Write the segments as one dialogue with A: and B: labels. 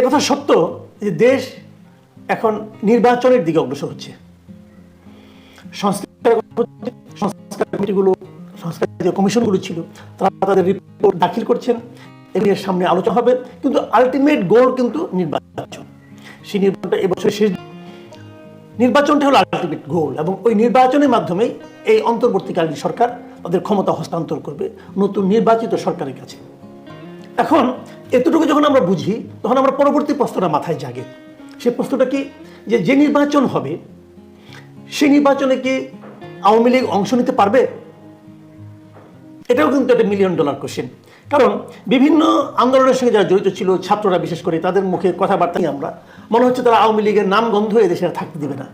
A: একথা সত্য যে দেশ এখন নির্বাচনের দিকে অগ্রসর হচ্ছে। সংস্কার সংস্কার কমিশনগুলো ছিল, তারা তাদের রিপোর্ট দাখিল করছেন এর সামনে আলোচনা হবে, কিন্তু আলটিমেট গোল কিন্তু নির্বাচন। সেই নির্বাচনটা এবছর শেষ নির্বাচনটা হলো আলটিমেট গোল এবং ওই নির্বাচনের মাধ্যমে এই অন্তর্বর্তীকালীন সরকার তাদের ক্ষমতা হস্তান্তর করবে নতুন নির্বাচিত সরকারের কাছে। এখন এতটুকু যখন আমরা বুঝি, তখন আমরা পরবর্তী প্রশ্নটা মাথায় জাগে। সে প্রশ্নটা কি? যে যে নির্বাচন হবে সেই নির্বাচনে কি আওয়ামী লীগ অংশ নিতে পারবে? এটাও কিন্তু একটা মিলিয়ন ডলার কোশ্চেন কারণ বিভিন্ন আন্দোলনের সঙ্গে যারা জড়িত ছিল, ছাত্ররা বিশেষ করে, তাদের মুখে কথাবার্তাই আমরা, মনে হচ্ছে তারা আওয়ামী লীগের নাম গন্ধ এদেশে থাকতে দিবে না।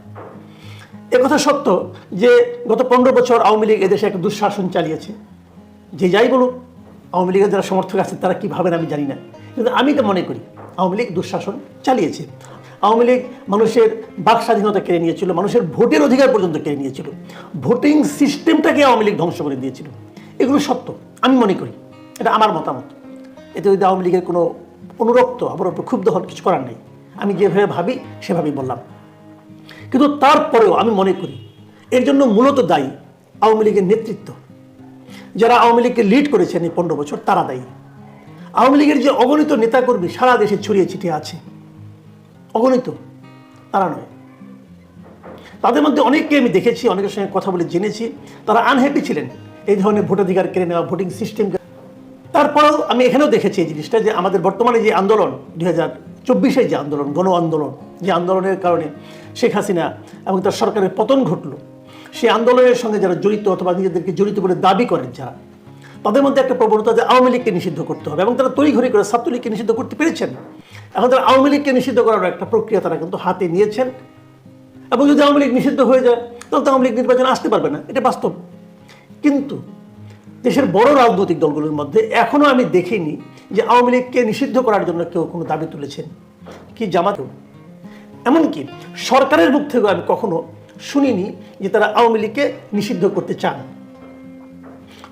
A: একথা সত্য যে গত পনেরো বছর আওয়ামী লীগ এদেশে একটা দুঃশাসন চালিয়েছে। যে যাই বলুক আওয়ামী লীগের যারা সমর্থক আছেন, তারা কী ভাবেন আমি জানি না। কিন্তু আমি তো মনে করি, আওয়ামী লীগ দুঃশাসন চালিয়েছে। আওয়ামী লীগ মানুষের বাক স্বাধীনতা কেড়ে নিয়েছিল, মানুষের ভোটের অধিকার পর্যন্ত কেড়ে নিয়েছিল। ভোটিং সিস্টেমটাকে আওয়ামী লীগ ধ্বংস করে দিয়েছিল। এগুলো সত্য, আমি মনে করি। এটা আমার মতামত। এতে যদি আওয়ামী লীগের কোনো অনুরক্ত আবার উপর ক্ষুব্ধ হওয়ার কিছু করার নেই, আমি যেভাবে ভাবি, সেভাবেই বললাম। কিন্তু তারপরেও আমি মনে করি, এর জন্য মূলত দায়ী আওয়ামী লীগের নেতৃত্ব। যারা আওয়ামী লীগকে লিড করেছেন এই পনেরো বছর, তারা দায়ী। আওয়ামী লীগের যে অগণিত নেতাকর্মী, সারা দেশে ছড়িয়ে ছিটিয়ে আছে। অগণিত, তারা নয়। তাদের মধ্যে অনেককে আমি দেখেছি, অনেকের সঙ্গে কথা বলে জেনেছি। তারা আনহ্যাপি ছিলেন। এই ধরনের ভোটাধিকার কেড়ে নেওয়া ভোটিং সিস্টেম তারপরেও আমি এখানেও দেখেছি এই জিনিসটা যে আমাদের বর্তমানে যে আন্দোলন, দুই হাজার চব্বিশে যে আন্দোলন, গণ আন্দোলন, যে আন্দোলনের কারণে শেখ হাসিনা এবং তার সরকারের পতন ঘটলো। সেই আন্দোলনের সঙ্গে যারা জড়িত অথবা নিজেদেরকে জড়িত বলে দাবি করেন যারা, তাদের মধ্যে একটা প্রবণতা যে আওয়ামী লীগকে নিষিদ্ধ করতে হবে এবং তারা তড়িঘড়ি করে ছাত্রলীগকে নিষিদ্ধ করতে পেরেছেন। এখন তারা আওয়ামী লীগকে নিষিদ্ধ করার একটা প্রক্রিয়া তারা কিন্তু হাতে নিয়েছেন। এবং যদি আওয়ামী লীগ নিষিদ্ধ হয়ে যায়, তাহলে তো আওয়ামী লীগ নির্বাচনে আসতে পারবে না। এটা বাস্তব। কিন্তু দেশের বড় রাজনৈতিক দলগুলোর মধ্যে এখনও আমি দেখিনি যে আওয়ামী লীগকে নিষিদ্ধ করার জন্য কেউ কোনো দাবি তুলেছেন। কি জামাতেও। এমনকি সরকারের মুখ থেকেও আমি কখনো শুনিনি যে তারা আওয়ামী লীগকে নিষিদ্ধ করতে চান।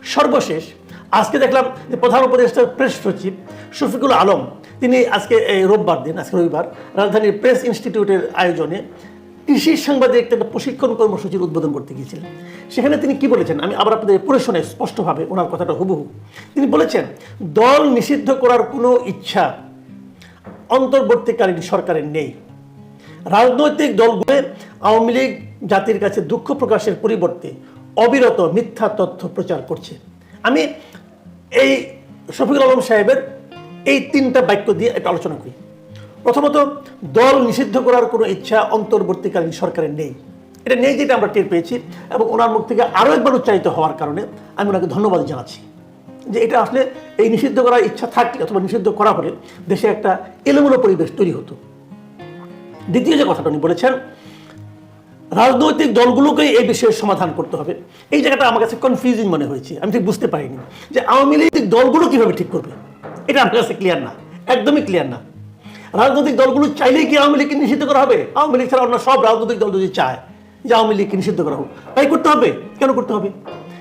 A: সর্বশেষ, আজকে দেখলাম যে প্রধান উপদেষ্টার প্রেস সচিব শফিকুল আলম, তিনি আজকে, এই রোববার দিন, আজকে রবিবার, রাজধানীর প্রেস ইনস্টিটিউটের আয়োজনে কৃষি সাংবাদিক একটা প্রশিক্ষণ কর্মসূচির উদ্বোধন করতে গিয়েছিলেন। সেখানে তিনি কি বলেছেন? আমি আবার আপনাদের পড়ে শোনে স্পষ্টভাবে ওনার কথাটা হুবহু। তিনি বলেছেন, দল নিষিদ্ধ করার কোনো ইচ্ছা অন্তর্বর্তীকালীন সরকারের নেই। রাজনৈতিক দলগুলো আওয়ামী লীগ জাতির কাছে দুঃখ প্রকাশের পরিবর্তে অবিরত মিথ্যা তথ্য প্রচার করছে। আমি এই শফিকুল আলম সাহেবের এই তিনটা বাক্য দিয়ে একটা আলোচনা করি। প্রথমত, দল নিষিদ্ধ করার কোনো ইচ্ছা অন্তর্বর্তীকালীন সরকারের নেই। এটা নেই যেটা আমরা টের পেয়েছি এবং ওনার মুখ থেকে আরও একবার উচ্চারিত হওয়ার কারণে আমি ওনাকে ধন্যবাদ জানাচ্ছি যে এটা আসলে এই নিষিদ্ধ করার ইচ্ছা থাকলে অথবা নিষিদ্ধ করা হলে দেশে একটা এলোমেলো পরিবেশ তৈরি হতো। দ্বিতীয় যে কথাটা উনি বলেছেন রাজনৈতিক দলগুলোকেই এই বিষয়ে সমাধান করতে হবে। এই জায়গাটা আমার কাছে কনফিউজিং মনে হয়েছে। আমি ঠিক বুঝতে পারিনি যে আওয়ামী লীগ দলগুলো কীভাবে ঠিক করবে। এটা আমার কাছে ক্লিয়ার না। একদমই ক্লিয়ার না। রাজনৈতিক দলগুলো চাইলেই কি আওয়ামী লীগকে নিষিদ্ধ করা হবে? আওয়ামী লীগ ছাড়া অন্য সব রাজনৈতিক দল যদি চায় যে আওয়ামী লীগকে নিষিদ্ধ করা হোক, তাই করতে হবে? কেন করতে হবে?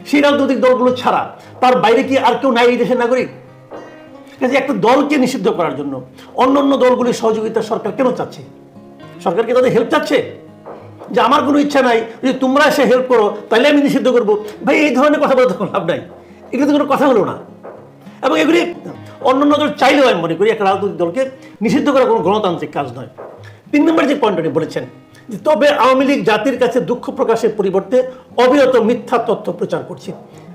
A: সেই রাজনৈতিক দলগুলো ছাড়া তার বাইরে কি আর কেউ নাই এই দেশের নাগরিক? কাজে একটা দলকে নিষিদ্ধ করার জন্য অন্য অন্য দলগুলির সহযোগিতা সরকার কেন চাচ্ছে? সরকার কি তাদের হেল্প চাচ্ছে? যে আমার কোনো ইচ্ছা নাই, যদি তোমরা এসে হেল্প করো, তাহলে আমি নিষিদ্ধ করব। ভাই, এই ধরনের কথা বলতে লাভ নাই। এগুলো তো কোনো কথা হলো না। এবং এগুলি অন্য অন্য দল চাইলেও আমি মনে করি, একটা রাজনৈতিক দলকে নিষিদ্ধ করা কোনো গণতান্ত্রিক কাজ নয়। তিন নম্বর যে পয়েন্টটি বলেছেন, যে তবে আওয়ামী লীগ জাতির কাছে দুঃখ প্রকাশের পরিবর্তে অবিরত মিথ্যা তথ্য প্রচার করছে।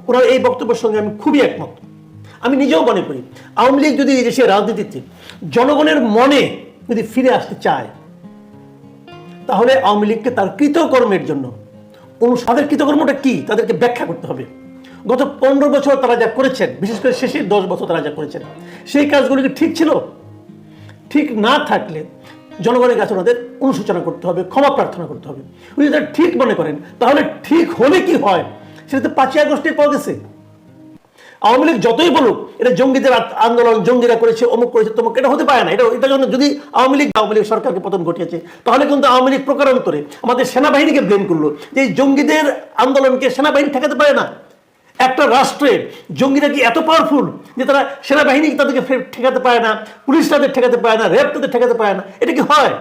A: ওনার এই বক্তব্যের সঙ্গে আমি খুবই একমত। আমি নিজেও মনে করি, আওয়ামী লীগ যদি এই দেশের রাজনীতিতে জনগণের মনে যদি ফিরে আসতে চায় তাহলে আওয়ামী লীগকে তার কৃতকর্মের জন্য তাদের কৃতকর্মটা কি? তাদেরকে ব্যাখ্যা করতে হবে। গত পনেরো বছর তারা যা করেছেন, বিশেষ করে শেষের দশ বছর তারা যা করেছেন, সেই কাজগুলি কি ঠিক ছিল? ঠিক না থাকলে জনগণের কাছে ওনাদের অনুশোচনা করতে হবে, ক্ষমা প্রার্থনা করতে হবে। উনি যদি ঠিক মনে করেন, তাহলে ঠিক হলে কি হয়? সেটা তো পাঁচই আগস্টে পাওয়া গেছে। আওয়ামী লীগ যতই বলুক, এটা জঙ্গিদের আন্দোলন, জঙ্গিরা করেছে, অমুক করেছে তমুক এটা হতে পারে না? এটা এটার জন্য যদি আওয়ামী লীগ আওয়ামী লীগ সরকারকে পতন ঘটিয়েছে, তাহলে কিন্তু আওয়ামী লীগ প্রকারান্তরে আমাদের সেনাবাহিনীকে ব্লেম করল যে জঙ্গিদের আন্দোলনকে সেনাবাহিনী ঠেকাতে পারে না। একটা রাষ্ট্রে জঙ্গিরা কি এত পাওয়ারফুল যে তারা সেনাবাহিনী তাদেরকে ঠেকাতে পারে না, পুলিশ তাদের ঠেকাতে পারে না র্যাব তাদের ঠেকাতে পারে না? এটা কি হয়?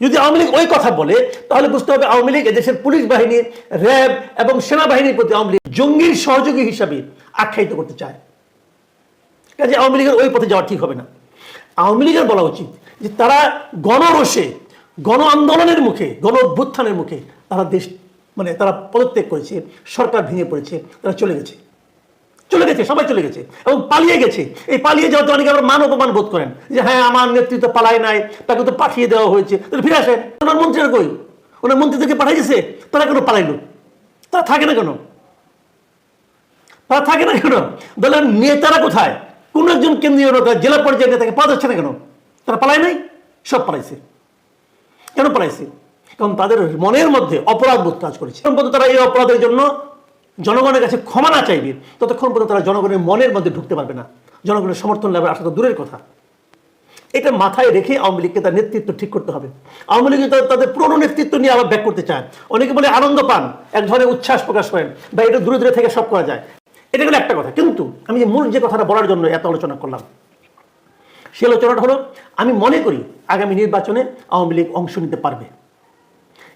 A: যদি আওয়ামী লীগ ওই কথা বলে, তাহলে বুঝতে হবে আওয়ামী লীগ এদেশের পুলিশ বাহিনী র্যাব এবং সেনাবাহিনীর প্রতি আওয়ামী লীগ জঙ্গির সহযোগী হিসাবে আখ্যায়িত করতে চায়। কাজে আওয়ামী লীগের ওই পথে যাওয়া ঠিক হবে না। আওয়ামী লীগের বলা উচিত যে তারা গণরোষে গণ আন্দোলনের মুখে গণ অভ্যুত্থানের মুখে তারা দেশ মানে তারা পদত্যাগ করেছে, সরকার ভেঙে পড়েছে, তারা চলে গেছে। চলে গেছে, সবাই চলে গেছে এবং পালিয়ে গেছে। এই পালিয়ে যাওয়াতে অনেকে আবার মান অপমান বোধ করেন যে হ্যাঁ আমার নেতৃত্ব পালায় নাই, তাকে তো পাঠিয়ে দেওয়া হয়েছে। তাহলে ফিরে আসেন। ওনার মন্ত্রীরা কই? ওনার মন্ত্রীদেরকে পাঠিয়েছে তারা কেন পালাইলো? তারা থাকে না কেন? তারা থাকে না কেন? দলের নেতারা কোথায়? কোন একজন কেন্দ্রীয় নেতা জেলা পর্যায়ের নেতাকে পাওয়া যাচ্ছে না কেন? তারা পালায় নাই? সব পালাইছে। কেন পালাইছে? কারণ তাদের মনের মধ্যে অপরাধ বোধ কাজ করেছে। পর্যন্ত তারা এই অপরাধের জন্য জনগণের কাছে ক্ষমা না চাইবে, ততক্ষণ পর্যন্ত তারা জনগণের মনের মধ্যে ঢুকতে পারবে না। জনগণের সমর্থন লাভের আসা তো দূরের কথা। এটা মাথায় রেখে আওয়ামী লীগকে তার নেতৃত্ব ঠিক করতে হবে। আওয়ামী লীগ তাদের পুরনো নেতৃত্ব নিয়ে আবার ব্যাক করতে চায়, অনেকে বলে আনন্দ পান, এক ধরনের উচ্ছ্বাস প্রকাশ করেন, বা এটা দূরে দূরে থেকে সব করা যায়। এটা গেলে একটা কথা। কিন্তু আমি যে মূল যে কথাটা বলার জন্য এত আলোচনা করলাম সে আলোচনাটা হলো, আমি মনে করি আগামী নির্বাচনে আওয়ামী লীগ অংশ নিতে পারবে।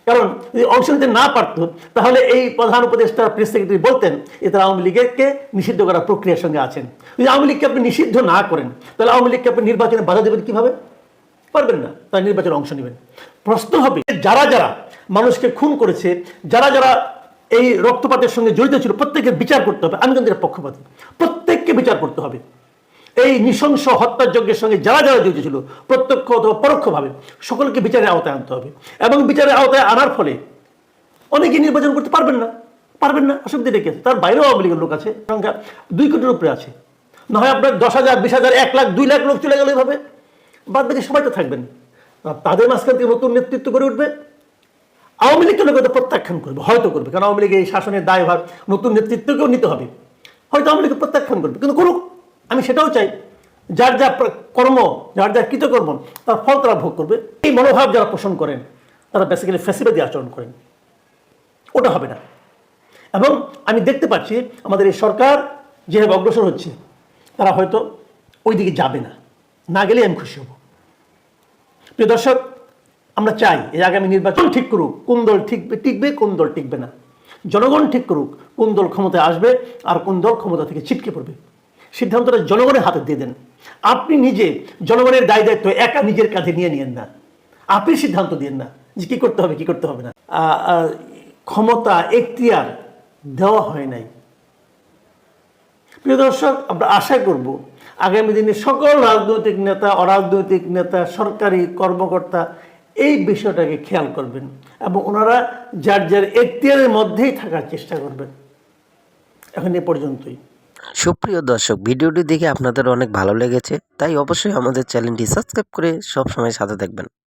A: কারণ যদি অংশ নিতে না পারতো, তাহলে এই প্রধান উপদেষ্টা, প্রেস সেক্রেটারি বলতেন যে তারা আওয়ামী লীগকে নিষিদ্ধ করার প্রক্রিয়ার সঙ্গে আছেন। যদি আওয়ামী লীগকে আপনি নিষিদ্ধ না করেন, তাহলে আওয়ামী লীগকে আপনি নির্বাচনে বাধা দেবেন কীভাবে? পারবেন না, তারা নির্বাচনে অংশ নেবেন। প্রশ্ন হবে, যারা যারা মানুষকে খুন করেছে, যারা যারা এই রক্তপাতের সঙ্গে জড়িত ছিল প্রত্যেকের বিচার করতে হবে আমি কিন্তু পক্ষপাতী। প্রত্যেককে বিচার করতে হবে। এই নৃশংস হত্যাযজ্ঞের সঙ্গে যারা যারা জড়িত ছিল, প্রত্যক্ষ অথবা পরোক্ষভাবে সকলকে বিচারের আওতায় আনতে হবে। এবং বিচারের আওতায় আনার ফলে অনেকে নির্বাচন করতে পারবেন না পারবেন না, অসুবিধা রেখে তার বাইরেও আওয়ামী লীগের লোক আছে, সংখ্যা দুই কোটির উপরে আছে। না হয় আপনার দশ হাজার, বিশ হাজার, এক লাখ, দুই লাখ লোক চলে গেলে এভাবে। বাদ বাকি সবাই তো থাকবেন। তাদের মাঝখান থেকে নতুন নেতৃত্ব করে উঠবে। আওয়ামী লীগ কেন হয়তো প্রত্যাখ্যান করবে, হয়তো করবে, কারণ আওয়ামী লীগের এই শাসনের দায়ভার, নতুন নেতৃত্বকেও নিতে হবে। হয়তো আওয়ামী লীগ প্রত্যাখ্যান করবে, কিন্তু করুক। আমি সেটাও চাই, যার যা কর্ম, যার যা কৃতকর্ম, তার ফল তারা ভোগ করবে। এই মনোভাব যারা পোষণ করেন, তারা বেসিক্যালি ফ্যাসিবাদী আচরণ করেন। ওটা হবে না। এবং আমি দেখতে পাচ্ছি, আমাদের এই সরকার যেভাবে অগ্রসর হচ্ছে, তারা হয়তো ওই দিকে যাবে না। না গেলে আমি খুশি হব। প্রিয় দর্শক আমরা চাই এই আগামী নির্বাচন ঠিক করুক, কোন দল ঠিকবে টিকবে, কোন দল টিকবে না। জনগণ ঠিক করুক, কোন দল ক্ষমতায় আসবে আর কোন দল ক্ষমতা থেকে ছিটকে পড়বে। সিদ্ধান্তটা জনগণের হাতে দিয়ে দেন। আপনি নিজে জনগণের দায় দায়িত্ব একা নিজের কাঁধে নিয়ে নিয়েন না। আপনি সিদ্ধান্ত দিন না যে কি করতে হবে, কি করতে হবে না। ক্ষমতা, এখতিয়ার দেওয়া হয় নাই। প্রিয় দর্শক, আমরা আশা করব আগামী দিনে সকল রাজনৈতিক নেতা, অরাজনৈতিক নেতা, সরকারি কর্মকর্তা এই বিষয়টাকে খেয়াল করবেন এবং ওনারা যার যার এক্তিয়ারের মধ্যেই থাকার চেষ্টা করবেন। এখন এ পর্যন্তই।
B: সুপ্রিয় দর্শক, ভিডিওটি দেখে আপনাদের অনেক ভালো লেগেছে, তাই অবশ্যই আমাদের চ্যানেলটি সাবস্ক্রাইব করে সবসময় সাথে থাকবেন।